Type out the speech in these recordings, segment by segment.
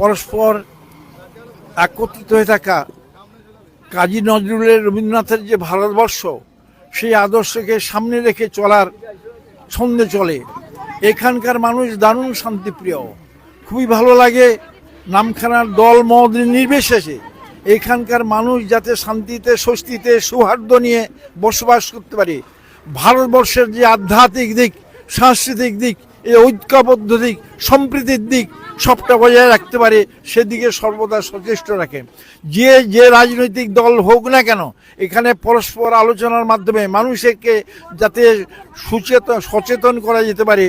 পরস্পর একত্রিত হয়ে থাকা কাজী নজরুলের রবীন্দ্রনাথের যে ভারতবর্ষ, সেই আদর্শকে সামনে রেখে চলার ছন্দে চলে। এখানকার মানুষ দারুণ শান্তিপ্রিয়। খুবই ভালো লাগে নামখানার দল মদ নির্বিশেষে এখানকার মানুষ যাতে শান্তিতে, স্বস্তিতে, সৌহার্দ্য নিয়ে বসবাস করতে পারে। ভারতবর্ষের যে আধ্যাত্মিক দিক, সাংস্কৃতিক দিক, এই ঐক্যবদ্ধ দিক, সম্প্রীতির দিক সবটা বজায় রাখতে পারে সেদিকে সর্বদা সচেষ্ট রাখে। যে যে রাজনৈতিক দল হোক না কেন এখানে পরস্পর আলোচনার মাধ্যমে মানুষকে যাতে সুচেতন সচেতন করা যেতে পারে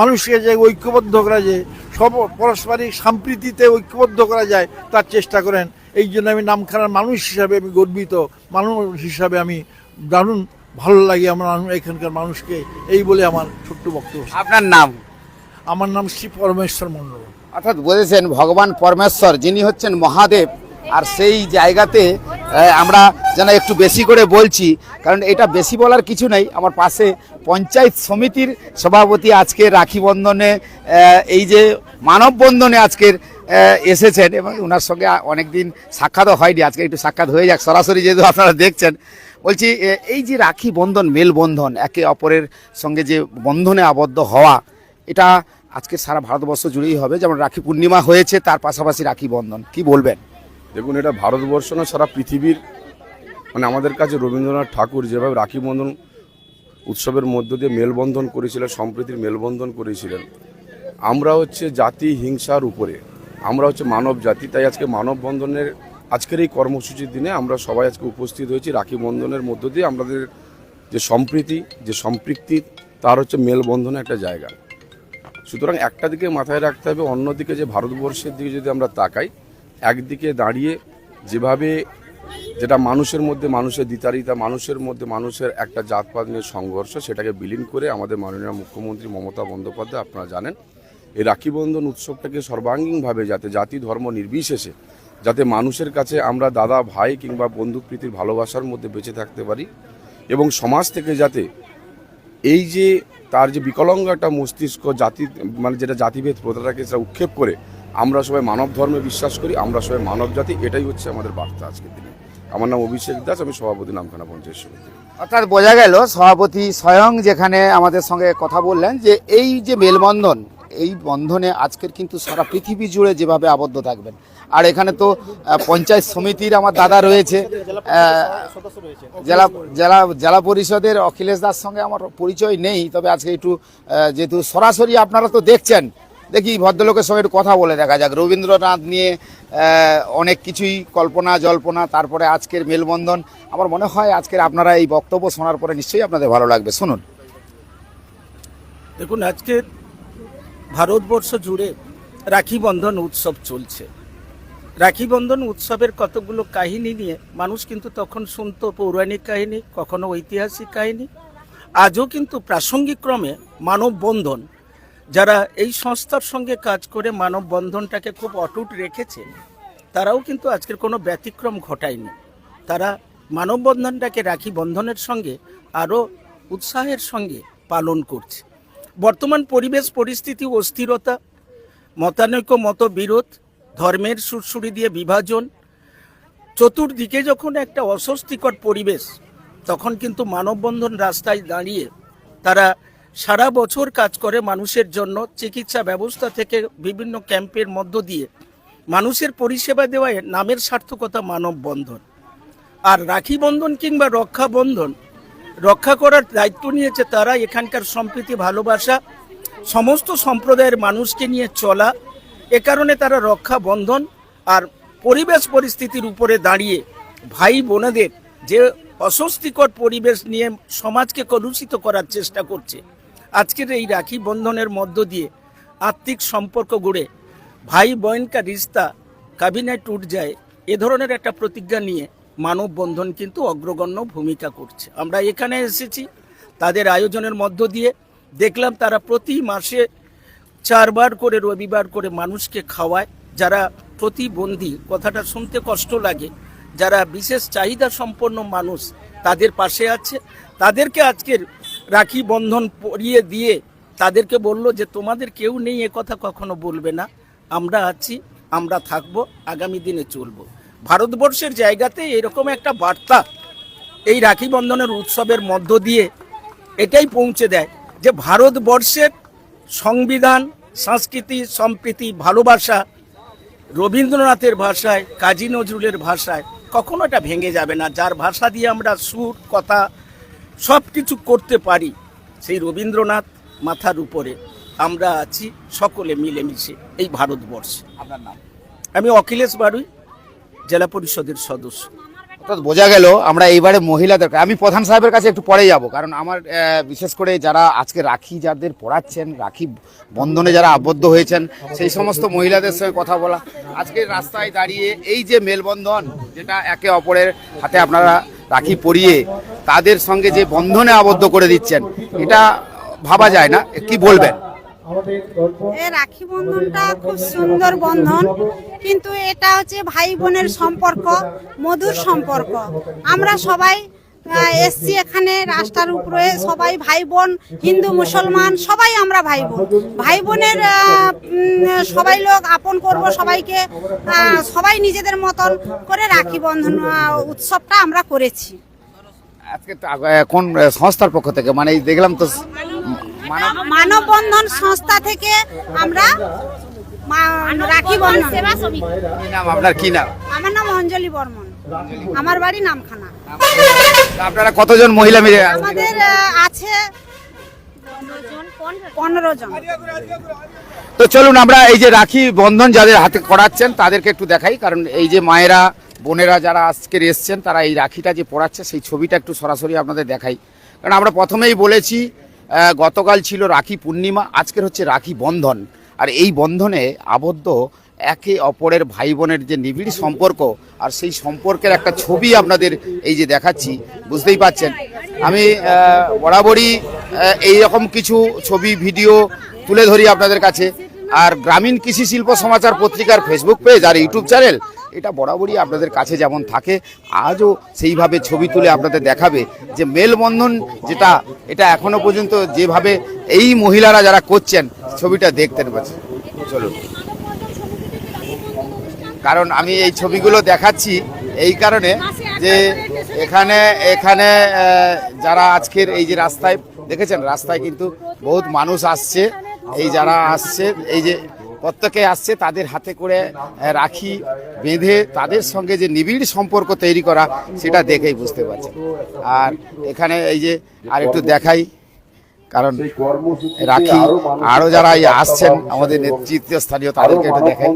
মানুষকে যে ঐক্যবদ্ধ করা যায় সব পারস্পরিক সম্প্রীতিতে ঐক্যবদ্ধ করা যায় তার চেষ্টা করেন। এই জন্য আমি নামখানার মানুষ হিসাবে আমি গর্বিত। মানুষ হিসাবে আমি দারুণ ভালো লাগে আমার এখানকার মানুষকে। এই বলে আমার ছোট্ট বক্তব্য। আপনার নাম? আমার নাম শ্রী পরমেশ্বর মণ্ডল। অর্থাৎ বলেছেন ভগবান পরমেশ্বর, যিনি হচ্ছেন মহাদেব। আর সেই জায়গাতে আমরা যেন একটু বেশি করে বলছি, কারণ এটা বেশি বলার কিছু নেই। আমার পাশে পঞ্চায়েত সমিতির সভাপতি আজকে রাখি বন্ধনে এই যে মানববন্ধনে আজকের এসেছেন এবং ওনার সঙ্গে অনেক দিন সাক্ষাৎও হয়নি। আজকে একটু সাক্ষাৎ হয়ে যাক, সরাসরি যেহেতু আপনারা দেখছেন। বলছি এই যে রাখি বন্ধন, মেলবন্ধন, একে অপরের সঙ্গে যে বন্ধনে আবদ্ধ হওয়া, এটা আজকে সারা ভারতবর্ষ জুড়েই হবে, যেমন রাখি পূর্ণিমা হয়েছে, তার পাশাপাশি রাখি বন্ধন। কি বলবেন? দেখুন, এটা ভারতবর্ষ না, সারা পৃথিবীর মানে আমাদের কাছে রবীন্দ্রনাথ ঠাকুর যেভাবে রাখি বন্ধন উৎসবের মধ্য দিয়ে মেলবন্ধন করেছিলেন, সম্প্রীতির মেলবন্ধন করেছিলেন, আমরা হচ্ছে জাতি হিংসার উপরে, আমরা হচ্ছে মানব জাতি, তাই আজকে মানববন্ধনের আজকের এই কর্মসূচির দিনে আমরা সবাই আজকে উপস্থিত হয়েছি রাখি বন্ধনের মধ্য দিয়ে, আমাদের যে সম্প্রীতি, যে সম্পৃক্তি, তার হচ্ছে মেলবন্ধনের একটা জায়গা। সুতরাং একটা দিকে মাথায় রাখতে হবে, অন্যদিকে যে ভারতবর্ষের দিকে যদি আমরা তাকাই, একদিকে দাঁড়িয়ে যেভাবে যেটা মানুষের মধ্যে মানুষের দ্বিতারিতা, মানুষের মধ্যে মানুষের একটা জাতপাত নিয়ে সংঘর্ষ, সেটাকে বিলীন করে আমাদের মাননীয় মুখ্যমন্ত্রী মমতা বন্দ্যোপাধ্যায়, আপনারা জানেন, এই রাখি বন্ধন উৎসবটাকে সর্বাঙ্গীনভাবে যাতে জাতি ধর্ম নির্বিশেষে যাতে মানুষের কাছে আমরা দাদা, ভাই কিংবা বন্ধুপ্রীতির ভালোবাসার মধ্যে বেঁচে থাকতে পারি এবং সমাজ থেকে যাতে এই যে তার যে বিকলঙ্গ একটা মস্তিষ্ক, জাতি মানে যেটা জাতিভেদ প্রথাটাকে সেটা উৎক্ষেপ করে, আমরা সবাই মানব ধর্মে বিশ্বাস করি, আমরা সবাই মানব জাতি, এটাই হচ্ছে আমাদের বার্তা আজকের দিনে। আমার নাম অভিষেক দাস, আমি সভাপতি নামখানা পঞ্চায়েত সমিতি। অর্থাৎ বোঝা গেল, সভাপতি স্বয়ং যেখানে আমাদের সঙ্গে কথা বললেন যে এই যে মেলবন্ধন এই বন্ধনে আজকের কিন্তু সারা পৃথিবী জুড়ে যেভাবে আবদ্ধ থাকবেন। আর এখানে তো পঞ্চায়েত সমিতির আমার দাদা রয়েছে জেলা জেলা জেলা পরিষদের অখিলেশ দাস সঙ্গে আমার পরিচয় নেই, তবে আজকে একটু যেহেতু সরাসরি আপনারা তো দেখছেন, দেখি ভদ্রলোকের সঙ্গে একটু কথা বলে দেখা যাক। রবীন্দ্রনাথ নিয়ে অনেক কিছুই, কল্পনা, জল্পনা, তারপরে আজকের মেলবন্ধন। আমার মনে হয় আজকের আপনারা এই বক্তব্য শোনার পরে নিশ্চয়ই আপনাদের ভালো লাগবে। শুনুন। দেখুন, আজকে ভারতবর্ষ জুড়ে রাখি বন্ধন উৎসব চলছে। রাখি বন্ধন উৎসবের কতগুলো কাহিনী নিয়ে মানুষ কিন্তু তখন শুনত পৌরাণিক কাহিনী, কখনো ঐতিহাসিক কাহিনী। আজও কিন্তু প্রাসঙ্গিক ক্রমে মানববন্ধন যারা এই সংস্থার সঙ্গে কাজ করে মানববন্ধনটাকে খুব অটুট রেখেছে, তারাও কিন্তু আজকের কোনো ব্যতিক্রম ঘটায়নি। তারা মানববন্ধনটাকে রাখি বন্ধনের সঙ্গে আরও উৎসাহের সঙ্গে পালন করছে। বর্তমান পরিবেশ, পরিস্থিতি, অস্থিরতা, মতানৈক্য, মতবিরোধ, ধর্মের সুরসুরি দিয়ে বিভাজন, চতুর্দিকে যখন একটা অস্বস্তিকর পরিবেশ, তখন কিন্তু মানববন্ধন রাস্তায় দাঁড়িয়ে তারা সারা বছর কাজ করে মানুষের জন্য চিকিৎসা ব্যবস্থা থেকে বিভিন্ন ক্যাম্পের মধ্য দিয়ে মানুষের পরিষেবা দেওয়ায় নামের সার্থকতা মানববন্ধন। আর রাখি বন্ধন কিংবা রক্ষা বন্ধন রক্ষা করার দায়িত্ব নিয়েছে তারা। এখানকার সম্প্রীতি, ভালোবাসা, সমস্ত সম্প্রদায়ের মানুষকে নিয়ে চলা, এ কারণে তারা রক্ষা বন্ধন আর পরিবেশ পরিস্থিতির উপরে দাঁড়িয়ে ভাই বোনেদের যে অস্বস্তিকর পরিবেশ নিয়ে সমাজকে কলুষিত করার চেষ্টা করছে, আজকের এই রাখি বন্ধনের মধ্য দিয়ে আত্মিক সম্পর্ক গড়ে ভাই বোন কা রিস্তা কাবিনে টুট যায়, এ ধরনের একটা প্রতিজ্ঞা নিয়ে মানববন্ধন কিন্তু অগ্রগণ্য ভূমিকা করছে। আমরা এখানে এসেছি, তাদের আয়োজনের মধ্য দিয়ে। দেখলাম তারা প্রতি মাসে চারবার করে, রবিবার করে মানুষকে খাওয়ায়। যারা প্রতিবন্ধী, কথাটা শুনতে কষ্ট লাগে। যারা বিশেষ চাহিদা সম্পন্ন মানুষ, তাদের পাশে আছে। তাদেরকে আজকের রাখি বন্ধন পরিয়ে দিয়ে তাদেরকে বলল যে, তোমাদের কেউ নেই, এ কথা কখনো বলবে না। আমরা আছি, আমরা থাকব, আগামী দিনে চলবো। ভারতবর্ষের জায়গাতে এরকম একটা বার্তা এই রাখি বন্ধনের উৎসবের মধ্য দিয়ে এটাই পৌঁছে দেয় যে ভারতবর্ষের সংবিধান সংস্কৃতি সম্প্রীতি ভালোবাসা রবীন্দ্রনাথের ভাষায় কাজী নজরুলের ভাষায় কখনো এটা ভেঙে যাবে না। যার ভাষা দিয়ে আমরা সুর কথা সব কিছু করতে পারি সেই রবীন্দ্রনাথ মাথার উপরে। আমরা আছি সকলে মিলেমিশে এই ভারতবর্ষে। আপনার নাম? আমি অখিলেশ বাড়ুই জেলা পরিষদের সদস্য। অর্থাৎ বোঝা গেল আমরা এইবারে মহিলাদের আমি প্রধান সাহেবের কাছে একটু পরে যাব, কারণ আমার বিশেষ করে যারা আজকে রাখি যাদের পড়াচ্ছেন, রাখি বন্ধনে যারা আবদ্ধ হয়েছেন, সেই সমস্ত মহিলাদের সঙ্গে কথা বলা। আজকে রাস্তায় দাঁড়িয়ে এই যে মেলবন্ধন, যেটা একে অপরের হাতে আপনারা রাখি পরিয়ে তাদের সঙ্গে যে বন্ধনে আবদ্ধ করে দিচ্ছেন, এটা ভাবা যায় না। কি বলবেন? এই রাখি বন্ধনটা খুব সুন্দর বন্ধন। কিন্তু এটা হচ্ছে ভাই বোনের সম্পর্ক মধুর সম্পর্ক। আমরা সবাই এসছি এখানে রাস্তার উপরে সবাই ভাই বোন হিন্দু মুসলমান সবাই আমরা ভাই বোন। ভাই বোনের সবাই লোক আপন করব সবাইকে সবাই নিজেদের মতন করে রাখি বন্ধন উৎসবটা আমরা করেছি। আজকে তো, কোন সংস্থার পক্ষ থেকে? মানে দেখলাম তো মানববন্ধন সংস্থা থেকে আমরা রাখি বন্ধন। কি নাম? আপনার কি নাম? আমার নাম অঞ্জলি বর্মন। আমার বাড়ি নামখানা। আপনারা কতজন মহিলা মিলে আমাদের আছে পনেরো জন। তো চলুন আমরা এই যে রাখি বন্ধন যাদের হাতে করাচ্ছেন তাদেরকে একটু দেখাই কারণ এই যে মায়েরা বোনেরা যারা আজকের এসছেন তারা এই রাখিটা যে পড়াচ্ছে সেই ছবিটা একটু সরাসরি আপনাদের দেখাই। কারণ আমরা প্রথমেই বলেছি গতকাল ছিল রাখি পূর্ণিমা, আজকের হচ্ছে রাখি বন্ধন। আর এই বন্ধনে আবদ্ধ একে অপরের ভাই বোনের যে নিবিড় সম্পর্ক, আর সেই সম্পর্কের একটা ছবি আপনাদের এই যে দেখাচ্ছি, বুঝতেই পাচ্ছেন আমি বরাবরই এই রকম কিছু ছবি, ভিডিও তুলে ধরি আপনাদের কাছে। আর গ্রামীণ কৃষি শিল্প সমাচার পত্রিকার ফেসবুক পেজ আর ইউটিউব চ্যানেল এটা বরাবরই আপনাদের কাছে যেমন থাকে, আজও সেইভাবে ছবি তুলে আপনাদের দেখাবে যে মেলবন্ধন যেটা, এটা এখনও পর্যন্ত যেভাবে এই মহিলারা যারা করছেন, ছবিটা দেখতে পাচ্ছেন চলুন। কারণ আমি এই ছবিগুলো দেখাচ্ছি এই কারণে যে এখানে এখানে যারা আজকের এই যে রাস্তায়, দেখেছেন? রাস্তায় কিন্তু বহুত মানুষ আসছে। এই যারা আসছে, এই যে প্রত্যেকে আসছে, তাদের হাতে করে রাখি বেঁধে তাদের সঙ্গে যে নিবিড় সম্পর্ক তৈরি করা, সেটা দেখেই বুঝতে পারছেন। আর এখানে এই যে আর একটু দেখাই, কারণ রাখি আরও যারা আসছেন, আমাদের নেতৃত্ব স্থানীয় তাদেরকে একটু দেখাই।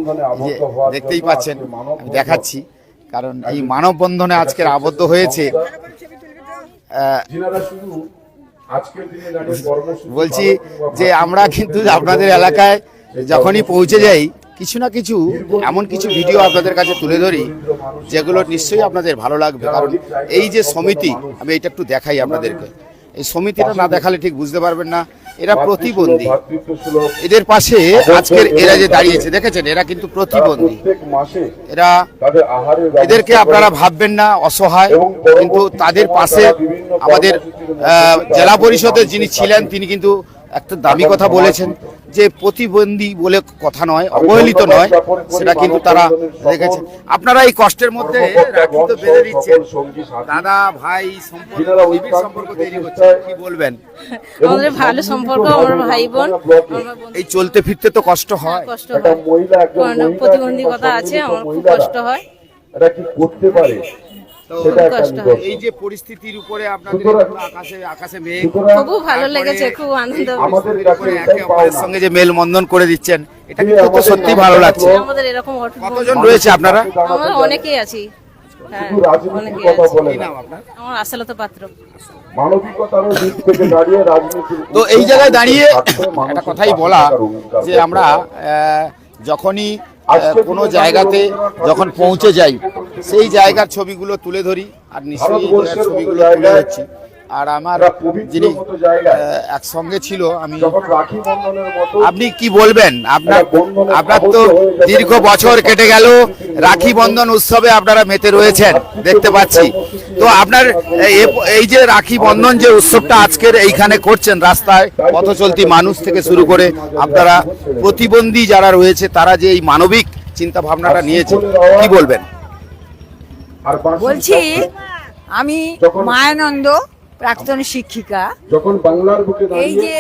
যে দেখতেই পাচ্ছেন দেখাচ্ছি, কারণ এই মানববন্ধনে আজকের আবদ্ধ হয়েছে বলছি যে আমরা কিন্তু আপনাদের এলাকায় যখনই পৌঁছে যাই, কিছু না কিছু, এমন কিছু ভিডিও আপনাদের কাছে তুলে ধরি, যেগুলো নিশ্চয়ই আপনাদের ভালো লাগবে। কারণ এই যে সমিতি, আমি এটা একটু দেখাই আপনাদেরকে। এই সমিতিটা না দেখালে ঠিক বুঝতে পারবেন না, এরা প্রতিবন্ধী। এদের পাশে আজকের এরা যে দাঁড়িয়েছে, দেখেছেন? এরা কিন্তু প্রতিবন্ধী। এরা এদেরকে আপনারা ভাববেন না, অসহায়, কিন্তু তাদের পাশে আমাদের জেলা পরিষদের যিনি ছিলেন, তিনি কিন্তু একটা দাবি কথা বলেছেন যে প্রতিবন্ধী বলে কথা নয় অবহেলিত নয় সেটা কিন্তু তারা দেখেছেন। আপনারা এই কষ্টের মধ্যে রাখি বেঁধে দিচ্ছেন। দাদা ভাই সম্পর্ক সম্পর্ক তৈরি করছে কি বলবেন? আমাদের ভালো সম্পর্ক আমার ভাই বোন এই চলতে ফিরতে তো কষ্ট হয় কষ্ট হয়। কারণ প্রতিবন্ধকতা আছে আমার খুব কষ্ট হয়। এটা কি করতে পারে? এই যে পরিস্থিতির উপরে আপনাদের আকাশে আকাশে মেঘ। খুব ভালো লেগেছে খুব আনন্দ আমাদের কাছে একে অপরের সঙ্গে যে মেলবন্ধন করে দিচ্ছেন এটা কিন্তু তো সত্যি ভালো লাগছে। আমাদের এরকম কতজন রয়েছে আপনারা? আমরা অনেকেই আছি। হ্যাঁ তো এই জায়গায় দাঁড়িয়ে একটা কথাই বলা যে আমরা আহ, যখনই কোনো জায়গাতে যখন পৌঁছে যাই সেই জায়গার ছবিগুলো তুলে ধরি আর নিশ্চয়ই ছবিগুলো তুলে ধরছি। আর আমার যিনি একসঙ্গে ছিল আমি আপনি কি বলবেন? আপনার আপনার তো দীর্ঘ বছর কেটে গেল। রাখি বন্ধন উৎসবে আপনারা মেতে রয়েছেন দেখতে পাচ্ছি। তো আপনার এই যে রাখি বন্ধন যে উৎসবটা আজকের এইখানে করছেন রাস্তায় পথ চলতি মানুষ থেকে শুরু করে আপনারা প্রতিবন্ধী যারা রয়েছে তারা যে এই মানবিক চিন্তা ভাবনাটা নিয়েছে কি বলবেন? আর বলছি আমি মায়ানন্দ প্রাক্তন শিক্ষিকা। যখন বাংলার বুকে এই যে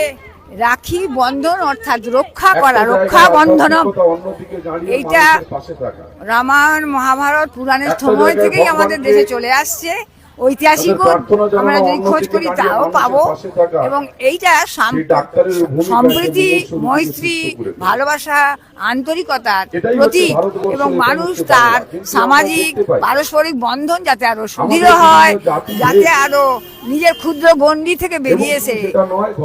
রাখি বন্ধন অর্থাৎ রক্ষা করা রক্ষা বন্ধন। এইটা। রামায়ণ মহাভারত পুরাণের সময় থেকেই আমাদের দেশে চলে আসছে। ঐতিহাসিক তাদের প্রার্থনা জানানো, আমরা যদি খোঁজ করি তাও পাবো। এবং এইটা সম্প্রীতি মৈত্রী। ভালোবাসা আন্তরিকতার প্রতীক এবং মানুষ তার সামাজিক পারস্পরিক বন্ধন যাতে আরও সুদৃঢ় হয় যাতে আরও নিজের ক্ষুদ্র গণ্ডি থেকে বেরিয়ে এসে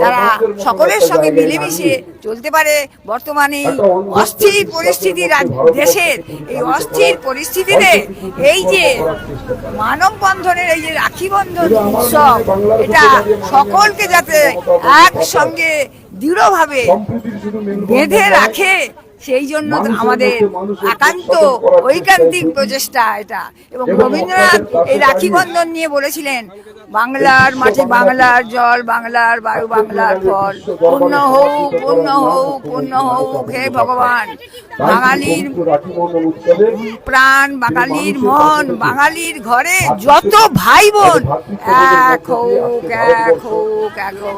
তারা সকলের সঙ্গে মিলেমিশে চলতে পারে বর্তমানে এই অস্থির পরিস্থিতি দেশের এই অস্থির পরিস্থিতিতে এই যে। মানব বন্ধনের এই যে রাখি বন্ধন উৎসব এটা সকলকে যাতে একসঙ্গে দৃঢ়ভাবে বেঁধে রাখে সেই জন্য আমাদের একান্ত ঐকান্তিক প্রচেষ্টা এটা। এবং রবীন্দ্রনাথ এই রাখি বন্ধন নিয়ে বলেছিলেন বাংলার মাঠে বাংলার জল বাংলার বায়ু বাংলার ফল। পূর্ণ হোক পূর্ণ হোক পূর্ণ হোক হে ভগবান। বাঙালির প্রাণ, বাঙালির মন, বাঙালির ঘরে যত ভাই বোন এক হোক এক হোক এক হোক।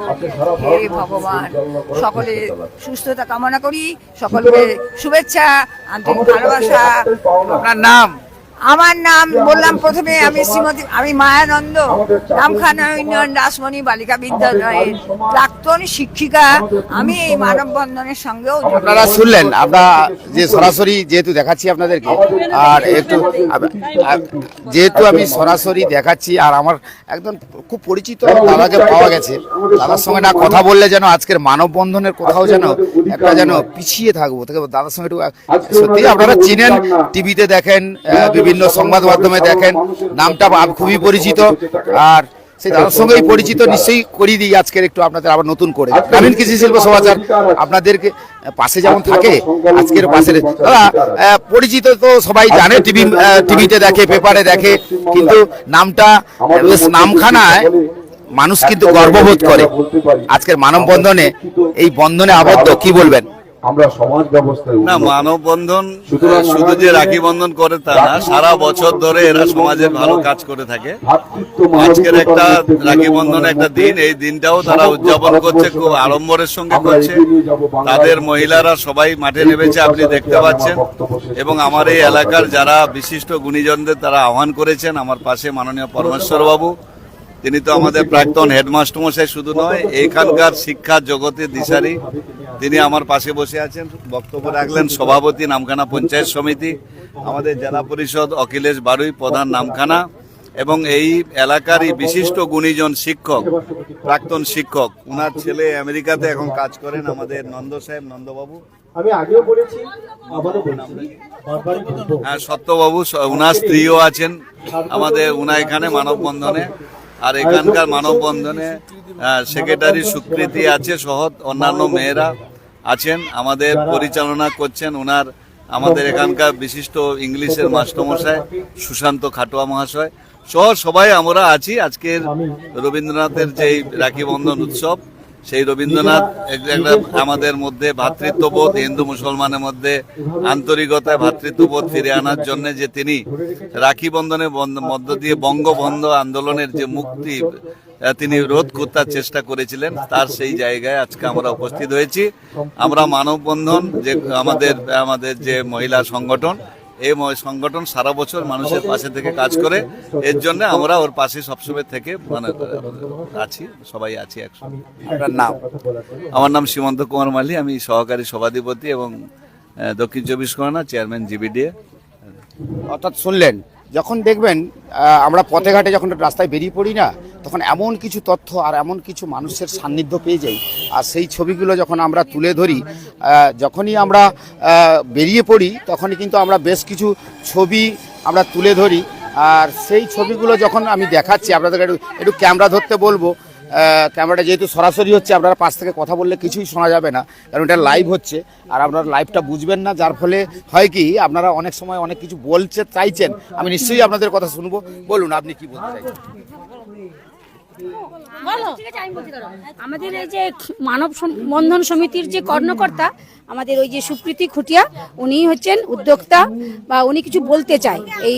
হে ভগবান সকলের সুস্থতা কামনা করি, সকলকে শুভেচ্ছা, আন্তরিক ভালোবাসা। আপনার নাম? আমার নাম বললাম প্রথমে আমি শ্রীমতী আমি মায়ানন্দ রামখানা ইউনিয়ন রাসমণি বালিকা বিদ্যালয়ের প্রাক্তন শিক্ষিকা। আমি এই মানববন্ধনের সঙ্গেও। আপনারা শুনলেন আমরা যে সরাসরি যেহেতু দেখাচ্ছি আপনাদেরকে আর একটু যেহেতু আমি সরাসরি দেখাচ্ছি আর আমার একদম খুব পরিচিত দাদাকে পাওয়া গেছে। দাদার সঙ্গে না কথা বললে যেন আজকের মানববন্ধনের কোথাও যেন একটা যেন পিছিয়ে থাকব। দাদার সঙ্গে একটু সত্যি আপনারা চিনেন টিভিতে দেখেন আহ, বিভিন্ন সংবাদ মাধ্যমে দেখেন। নামটা খুবই পরিচিত। আর সেই দাদার সঙ্গেই পরিচিত নিশ্চয়ই করিয়ে দিই আজকের একটু আপনাদের আবার নতুন করে। গ্রামীণ কৃষি শিল্প সমাচার আপনাদেরকে পাশে যেমন থাকে, আজকের পাশে দাদা পরিচিত তো সবাই জানে, টিভি টিভিতে দেখে, পেপারে দেখে, কিন্তু নামটা, বেশ নামখানায় মানুষ কিন্তু গর্ববোধ করে। আজকের মানববন্ধনে এই বন্ধনে আবদ্ধ, কি বলবেন? আমরা সমাজ ব্যবস্থায় না। মানববন্ধন শুধু যে রাখি বন্ধন করে তা না সারা বছর ধরে এরা সমাজের ভালো কাজ করে থাকে। আজকের একটা রাখি বন্ধন একটা দিন এই দিনটাও তারা উদযাপন করছে খুব আড়ম্বরের সঙ্গে করছে। তাদের মহিলারা সবাই মাঠে নেমেছে আপনি দেখতে পাচ্ছেন। এবং আমার এই এলাকার যারা বিশিষ্ট গুণীজনদের তারা আহ্বান করেছেন আমার পাশে মাননীয় পরমেশ্বর বাবু তিনি তো আমাদের প্রাক্তন হেডমাস্টার মশাই শুধু নয় এখানকার শিক্ষা জগতের দিশারি। তিনি আমার পাশে বসে আছেন বক্তব্য রাখলেন সভাপতি নামখানা পঞ্চায়েত সমিতি আমাদের জেলা পরিষদ অখিলেশ বারুই প্রধান নামখানা এবং এই এলাকারই বিশিষ্ট গুণীজন শিক্ষক প্রাক্তন শিক্ষক। উনার ছেলে আমেরিকাতে এখন কাজ করেন আমাদের নন্দ সাহেব নন্দবাবু। আমি আগেও বলেছি হ্যাঁ সত্যবাবু উনার স্ত্রীও আছেন। আমাদের উনা এখানে মানববন্ধনে। আর এখানকার মানববন্ধনে সেক্রেটারি সুকৃতি আছে সহ অন্যান্য মেয়েরা আছেন আমাদের পরিচালনা করছেন ওনার আমাদের এখানকার বিশিষ্ট ইংলিশের মাস্টারমশাই সুশান্ত খাটোয়া মহাশয়। সহ সবাই আমরা আছি আজকের রবীন্দ্রনাথের যে রাখি বন্ধন উৎসব। সেই রবীন্দ্রনাথ আমাদের মধ্যে ভ্রাতৃত্ববোধ হিন্দু মুসলমানের মধ্যে আন্তরিকতায় ভ্রাতৃত্ববোধ ফিরে আনার জন্য যে তিনি রাখি বন্ধনের বন্ধ- মধ্য দিয়ে বঙ্গবন্ধ আন্দোলনের যে মুক্তি তিনি রোধ করতে চেষ্টা করেছিলেন তার সেই জায়গায় আজকে আমরা উপস্থিত হয়েছি। আমরা মানববন্ধন যে আমাদের আমাদের যে মহিলা সংগঠন এই সংগঠন সারা বছর মানুষের পাশে থেকে কাজ করে। এর জন্য আমরা ওর পাশে সবসময় থেকে মানে আছি সবাই আছি একসঙ্গে। আপনার নাম? আমার নাম সীমন্ত কুমার মালি আমি সহকারী সভাধিপতি এবং দক্ষিণ চব্বিশ পরগনা চেয়ারম্যান জিবিডিএ। অর্থাৎ শুনলেন যখন দেখবেন আমরা পথে ঘাটে যখন রাস্তায় বেরিয়ে পড়ি না, তখন এমন কিছু তথ্য আর এমন কিছু মানুষের সান্নিধ্য পেয়ে যাই। আর সেই ছবিগুলো যখন আমরা তুলে ধরি যখনই আমরা বেরিয়ে পড়ি, তখনই কিন্তু আমরা বেশ কিছু ছবি আমরা তুলে ধরি। আর সেই ছবিগুলো যখন আমি দেখাচ্ছি আপনাদের একটু একটু ক্যামেরা ধরতে বলব ক্যামেরাটা যেহেতু সরাসরি হচ্ছে, আপনারা পাশ থেকে কথা বললে কিছুই শোনা যাবে না, কারণ এটা লাইভ হচ্ছে, আর আপনারা লাইভটা বুঝবেন না, যার ফলে হয় কি, আপনারা অনেক সময় অনেক কিছু বলছে, চাইছেন, আমি নিশ্চয়ই আপনাদের কথা শুনব। বলুন, আপনি কি বলতে চাইছেন? আমাদের এই যে মানব বন্ধন সমিতির যে কর্ণকর্তা আমাদের ওই যে সুপ্রীতি খুটিয়া উনি হচ্ছেন উদ্যোক্তা, বা উনি কিছু বলতে চায়। এই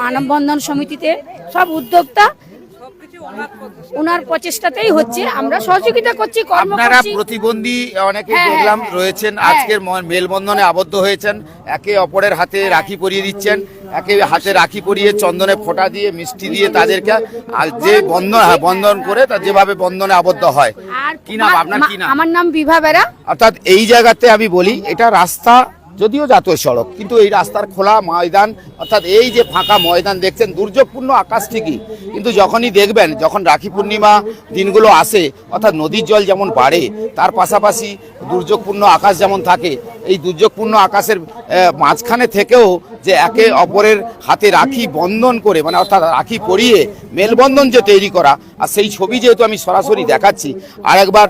মানববন্ধন সমিতিতে সব উদ্যোক্তা ওনার প্রচেষ্টাতেই হচ্ছে আমরা সহযোগিতা করছি কর্ম আপনারা করছি। প্রতিবন্ধী অনেকে হ্যাঁ, দেখলাম হ্যাঁ, রয়েছেন হ্যাঁ। আজকের মেলবন্ধনে আবদ্ধ হয়েছেন একে অপরের হাতে রাখি পরিয়ে দিচ্ছেন একে হাতে রাখি পরিয়ে চন্দনে ফোঁটা দিয়ে মিষ্টি দিয়ে তাদেরকে আর যে বন্ধন হ্যাঁ, বন্ধন করে তা যেভাবে বন্ধনে আবদ্ধ হয়। আর কি নাম? আপনার কি নাম? আমার নাম বিভা বেরা। অর্থাৎ এই জায়গাতে আমি বলি এটা রাস্তা যদিও জাতীয় সড়ক, কিন্তু এই রাস্তার খোলা ময়দান, অর্থাৎ এই যে ফাঁকা ময়দান দেখছেন, দুর্যোগপূর্ণ আকাশ ঠিকই, কিন্তু যখনই দেখবেন, যখন রাখি পূর্ণিমা দিনগুলো আসে, অর্থাৎ নদীর জল যেমন বাড়ে, তার পাশাপাশি দুর্যোগপূর্ণ আকাশ যেমন থাকে, এই দুর্যোগপূর্ণ আকাশের মাঝখানে থেকেও যে একে অপরের হাতে রাখি বন্ধন করে মানে অর্থাৎ রাখি পরিয়ে মেলবন্ধন যে তৈরি করা, আর সেই ছবি যেহেতু আমি সরাসরি দেখাচ্ছি আর একবার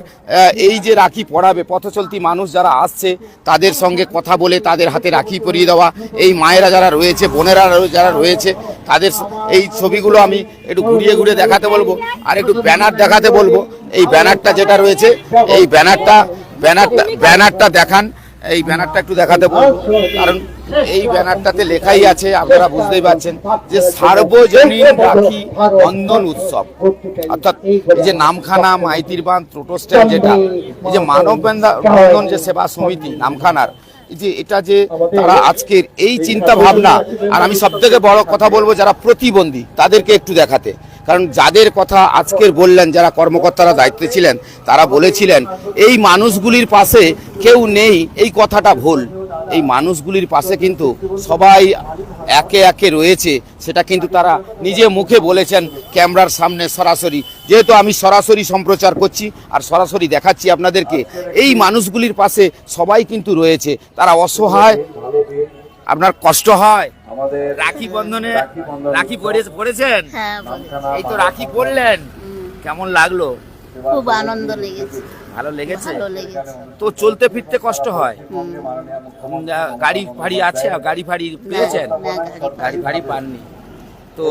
এই যে রাখি পরাবে পথচলতি মানুষ যারা আসছে, তাদের সঙ্গে কথা বলে তাদের হাতে রাখি পরিয়ে দেওয়া। এই মায়েরা যারা রয়েছে, বোনেরা যারা রয়েছে, তাদের এই ছবিগুলো আমি একটু ঘুরিয়ে ঘুরিয়ে দেখাতে বলব। আর একটু ব্যানার দেখাতে বলব। এই ব্যানারটা যেটা রয়েছে, এই ব্যানারটা ব্যানারটা ব্যানারটা দেখান। এই ব্যানারটা একটু দেখাতে বলব। কারণ এই ব্যানারটাতে লেখাই আছে, আপনারা বুঝতেই পারছেন যে সার্বজনীন রাখি বন্ধন উৎসব। অর্থাৎ এই যে নামখানা, মাইতির বাঁধ টোটো স্ট্যান্ড যেটা, এই যে মানব বান্ধা- বন্ধন যে সেবা সমিতি, নামখানার যে এটা যে তারা আজকের এই চিন্তা ভাবনা আর আমি সব থেকে বড় কথা বলব যারা প্রতিবন্ধী তাদেরকে একটু দেখাতে। কারণ যাদের কথা আজকের বললেন যারা কর্মকর্তারা দায়িত্বে ছিলেন তারা বলেছিলেন এই মানুষগুলির পাশে কেউ নেই এই কথাটা ভুল। এই মানুষগুলির পাশে কিন্তু সবাই একে একে রয়েছে সেটা কিন্তু তারা নিজে মুখে বলেছেন ক্যামেরার সামনে সরাসরি। যেহেতু আমি সরাসরি সম্প্রচার করছি আর সরাসরি দেখাচ্ছি আপনাদেরকে এই মানুষগুলির পাশে সবাই কিন্তু রয়েছে। তারা অসহায় আপনার কষ্ট হয়। রাখি বন্ধনে রাখি হ্যাঁ এই তো রাখি পরলেন কেমন লাগল? খুব আনন্দ লেগেছে। ভালো লেগেছে? লেগেছে। তো চলতে ফিরতে কষ্ট হয়? গাড়ি ফাড়ি আছে গাড়ি ফাড়ি পেয়েছেন? গাড়ি ফাড়ি পাননি। তো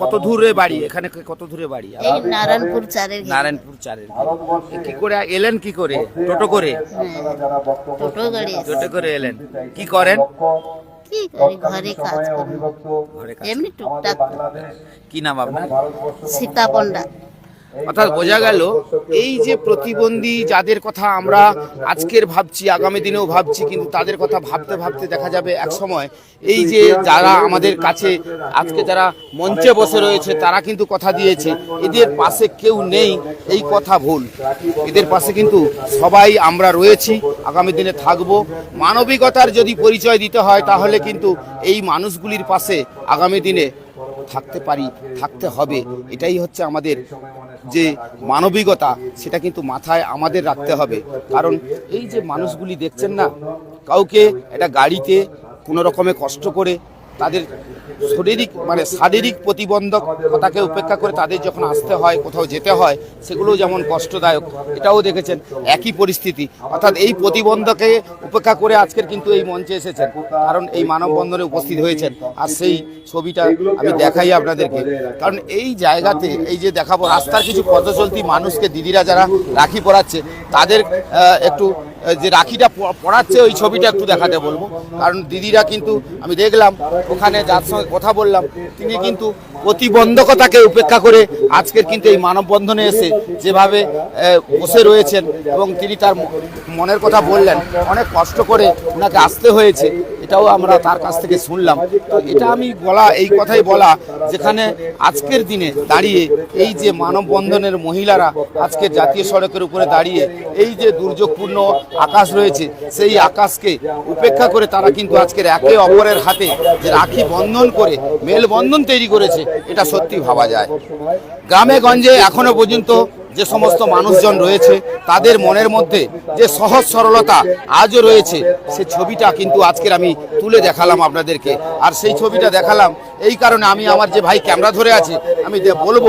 কত দূরে বাড়ি? এখানে কত দূরে বাড়ি? নারায়ণপুর চারের নারায়ণপুর চারের কি করে এলেন কি করে? টোটো করে? টোটো করে এলেন। কি করেন? কি করি? ঘরে কাজ করি। এমনি টুকটাক। কি নাম আপনার? সীতা পণ্ডা। অর্থাৎ বোঝা গেল, এই যে প্রতিবন্ধী যাদের কথা আমরা আজকের ভাবছি, আগামী দিনেও ভাবছি, কিন্তু তাদের কথা ভাবতে ভাবতে দেখা যাবে এক সময়। এই যে যারা আমাদের কাছে, আজকে যারা মঞ্চে বসে রয়েছে, তারা কিন্তু কথা দিয়েছে, এদের পাশে কেউ নেই, এই কথা ভুল। এদের পাশে কিন্তু সবাই আমরা রয়েছি, আগামী দিনে থাকব। মানবিকতার যদি পরিচয় দিতে হয়, তাহলে কিন্তু এই মানুষগুলির পাশে আগামী দিনে থাকতে পারি, থাকতে হবে। এটাই হচ্ছে আমাদের যে মানবিকতা, সেটা কিন্তু মাথায় আমাদের রাখতে হবে। কারণ এই যে মানুষগুলি দেখছেন না, কাউকে একটা গাড়িতে কোনো রকমে কষ্ট করে তাদের শারীরিক মানে শারীরিক প্রতিবন্ধকতাকে উপেক্ষা করে তাদের যখন আসতে হয়, কোথাও যেতে হয় সেগুলো যেমন কষ্টদায়ক, এটাও দেখেছেন একই পরিস্থিতি। অর্থাৎ এই প্রতিবন্ধকে উপেক্ষা করে আজকের কিন্তু এই মঞ্চে এসেছেন, কারণ এই মানববন্ধনে উপস্থিত হয়েছেন। আর সেই ছবিটা আমি দেখাই আপনাদেরকে। কারণ এই জায়গাতে, এই যে দেখাবো, রাস্তার কিছু পথচলতি মানুষকে, দিদিরা যারা রাখি পড়াচ্ছে তাদের একটু যে রাখিটা পড়াচ্ছে, ওই ছবিটা একটু দেখাতে বলব। কারণ দিদিরা কিন্তু, আমি দেখলাম, ওখানে যার সঙ্গে কথা বললাম, তিনি কিন্তু প্রতিবন্ধকতাকে উপেক্ষা করে আজকের কিন্তু এই মানববন্ধনে এসে যেভাবে বসে রয়েছেন এবং তিনি তার মনের কথা বললেন, অনেক কষ্ট করে ওনাকে আসতে হয়েছে। এটাও আমরা তার কাছ থেকে শুনলাম। তো এটা আমি বলা, এই কথাই বলা, যেখানে আজকের দিনে দাঁড়িয়ে এই যে মানববন্ধনের মহিলারা আজকে জাতীয় সড়কের উপরে দাঁড়িয়ে এই যে দুর্যোগপূর্ণ আকাশ রয়েছে, সেই আকাশকে উপেক্ষা করে তারা কিন্তু আজকের একে অপরের হাতে যে রাখি বন্ধন করে মেলবন্ধন তৈরি করেছে, এটা সত্যি ভাবা যায়। গ্রামে গঞ্জে এখনও পর্যন্ত যে সমস্ত মানুষজন রয়েছে, তাদের মনের মধ্যে যে সহজ সরলতা আজও রয়েছে, সে ছবিটা কিন্তু আজকের আমি তুলে দেখালাম আপনাদেরকে। আর সেই ছবিটা দেখালাম, এই কারণে আমি আমার যে ভাই ক্যামেরা ধরে আছে, আমি যে বলব,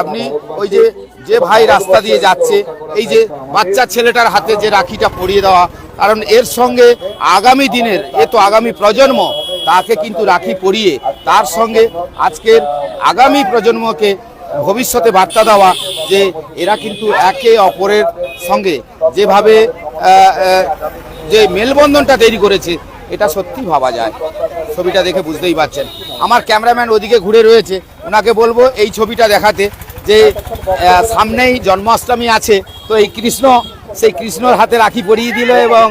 আপনি ওই যে যে ভাই রাস্তা দিয়ে যাচ্ছে, এই যে বাচ্চা ছেলেটার হাতে যে রাখিটা পরিয়ে দেওয়া, কারণ এর সঙ্গে আগামী দিনের, এ তো আগামী প্রজন্ম, তাকে কিন্তু রাখি পরিয়ে, তার সঙ্গে আজকের আগামী প্রজন্মকে ভবিষ্যতে বার্তা দেওয়া যে এরা কিন্তু একে অপরের সঙ্গে যেভাবে যে মেলবন্ধনটা তৈরি করেছে, এটা সত্যি ভাবা যায়। ছবিটা দেখে বুঝতেই পারছেন। আমার ক্যামেরাম্যান ওদিকে ঘুরে রয়েছে। ওনাকে বলব, এই ছবিটা দেখাতে যে সামনেই জন্মাষ্টমী আছে, তো এই কৃষ্ণ, সেই কৃষ্ণর হাতে রাখি পরিয়ে দিল এবং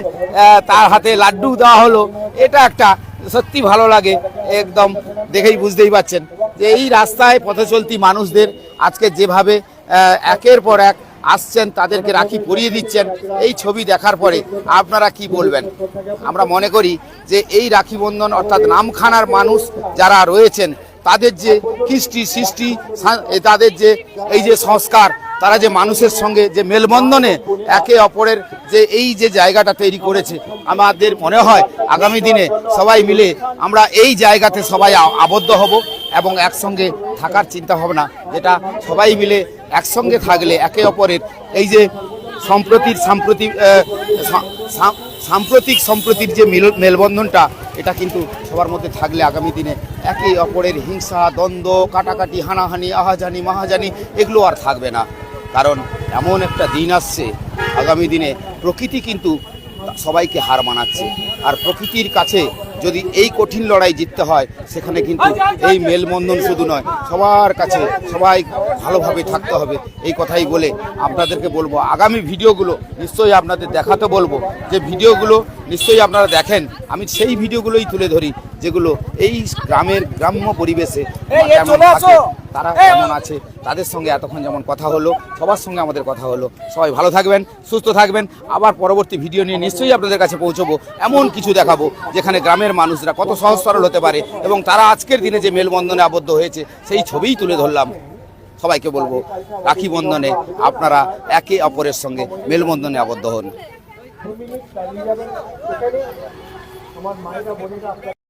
তার হাতে লাড্ডু দেওয়া হলো। এটা একটা সত্যি ভালো লাগে, একদম দেখেই বুঝতেই পাচ্ছেন যে এই রাস্তায় পথে চলতি মানুষদের আজকে যেভাবে একের পর এক আসছেন, তাদেরকে রাখি পরিয়ে দিচ্ছেন, এই ছবি দেখার পরে আপনারা কি বলবেন? আমরা মনে করি যে এই রাখি বন্ধন অর্থাৎ নামখানার মানুষ যারা রয়েছেন, তাদের যে কৃষ্টি সৃষ্টি তাদের যে এই যে সংস্কার, তারা যে মানুষের সঙ্গে যে মেলবন্ধনে একে অপরের যে এই যে জায়গাটা তৈরি করেছে, আমাদের মনে হয় আগামী দিনে সবাই মিলে আমরা এই জায়গাতে সবাই আবদ্ধ হব। এবং একসঙ্গে থাকার চিন্তা ভাবনা যেটা সবাই মিলে একসঙ্গে থাকলে একে অপরের এই যে সম্প্রতির সাম্প্রতিক সাম্প্রতিক সম্প্রতির যে মিল, মেলবন্ধনটা, এটা কিন্তু সবার মধ্যে থাকলে আগামী দিনে একে অপরের হিংসা, দ্বন্দ্ব, কাটাকাটি, হানাহানি, আহাজানি, মাহাজানি, এগুলো আর থাকবে না। কারণ এমন একটা দিন আসছে, আগামী দিনে প্রকৃতি কিন্তু সবাইকে হার মানাচ্ছে। আর প্রকৃতির কাছে যদি এই কঠিন লড়াই জিততে হয়, সেখানে কিন্তু এই মেলবন্ধন শুধু নয়, সবার কাছে সবাই ভালোভাবে থাকতে হবে। এই কথাই বলে আপনাদেরকে বলব। আগামী ভিডিওগুলো নিশ্চয়ই আপনাদের দেখাতে বলব যে ভিডিওগুলো নিশ্চয়ই আপনারা দেখেন আমি সেই ভিডিওগুলোই তুলে ধরি যেগুলো এই গ্রামের গ্রাম্য পরিবেশে কেমন থাকে, তারা কেমন আছে তাদের সঙ্গে এতক্ষণ যেমন কথা হলো সবার সঙ্গে আমাদের কথা হলো। সবাই ভালো থাকবেন সুস্থ থাকবেন আবার পরবর্তী ভিডিও নিয়ে নিশ্চয়ই আপনাদের কাছে পৌঁছবো এমন কিছু দেখাবো যেখানে গ্রামের মানুষরা কত সহজ সরল হতে পারে এবং তারা আজকের দিনে যে মেলবন্ধনে আবদ্ধ হয়েছে সেই ছবিই তুলে ধরলাম। সবাইকে বলব রাখি বন্ধনে আপনারা একে অপরের সঙ্গে মেলবন্ধনে আবদ্ধ হন। দু মিনিট চালিয়ে যাবেন। এখানে আমার মায়েরা বোনেরা আপনার